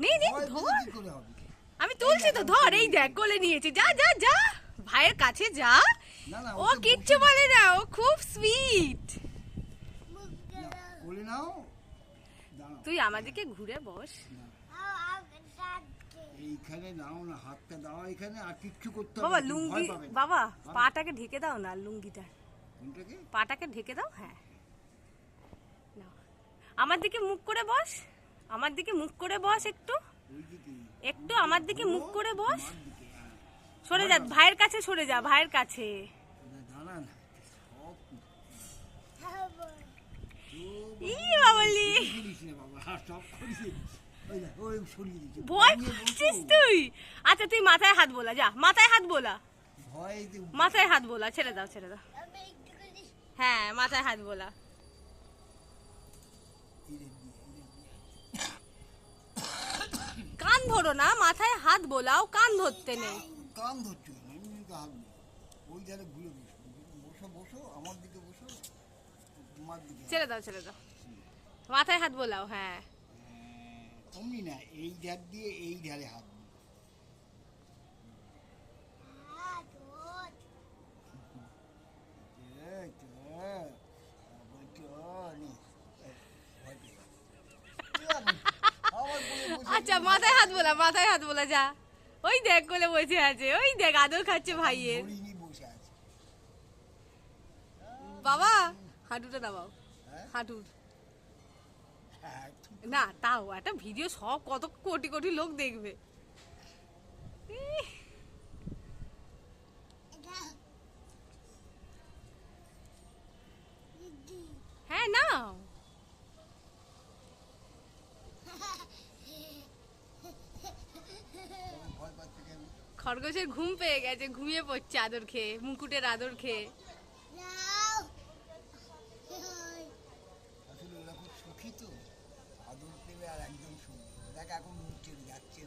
নে নে ধর। আমি তুলছি তো ধর এই দেখ কোলে নিয়েছে। যা যা যা। ভাইয়ের কাছে যা। ও কিচ্ছু বলে না ও খুব সুইট তুই আমাদেরকে ঘুরে বস। এইখানে নাও না হাতটা দাও এখানে আর কিচ্ছু করতে বাবা লুঙ্গি। বাবা পাটাকে ঢেকে দাও না লুঙ্গিটা পাটাকে ঢেকে দাও হ্যাঁ। আমার দিকে মুখ করে বস। আমার দিকে মুখ করে বস একটু। একটু আমার দিকে মুখ করে বস। সরে যা, ভাইয়ের কাছে সরে যা, ভাইয়ের কাছে। ভয় পাচ্ছিস তুই? আচ্ছা তুই মাথায় হাত বোলা, যা, মাথায় হাত বোলা। মাথায় হাত বোলা, ছেড়ে দাও ছেড়ে দাও। হ্যাঁ মাথায় হাত বোলা ইরে দিয়ে, ইরে দিয়ে। কান ধরো না মাথায় হাত বোলাও কান ধরতে নেই। কান ধরছো কেন হাত ওই ধারে ঘুরে বসো বসো আমার দিকে বসো তোমার দিকে ছেড়ে দাও ছেড়ে দাও। মাথায় হাত বোলাও হ্যাঁ। তুমি অমনি না এই ধার দিয়ে এই ধারে হাত দিও। এই তো, আবার তো, নে, এই, ভয় পেয়ে গেল। কি আবার? আবার বলে বসে আচ্ছা মাথায় হাত বোলা মাথায় হাত বোলা যা। ওই দেখ কোলে বসে আছে ওই দেখ আদর খাচ্ছে ভাইয়ের। বাবা হাঁটুটা নামাও। হাঁটুর হাঁটু। হ্যাঁ, না তাও একটা ভিডিও সব কত কোটি কোটি লোক দেখবে ইহ, হ্যাঁ নাও তখন ভয় পাচ্ছে কেন? খরগোশের ঘুম পেয়ে গেছে, ঘুমিয়ে পড়ছে আদর খেয়ে, মুকুটের আদর খেয়ে। সুখী দেখ এখন মুখ ছেড়ে যাচ্ছে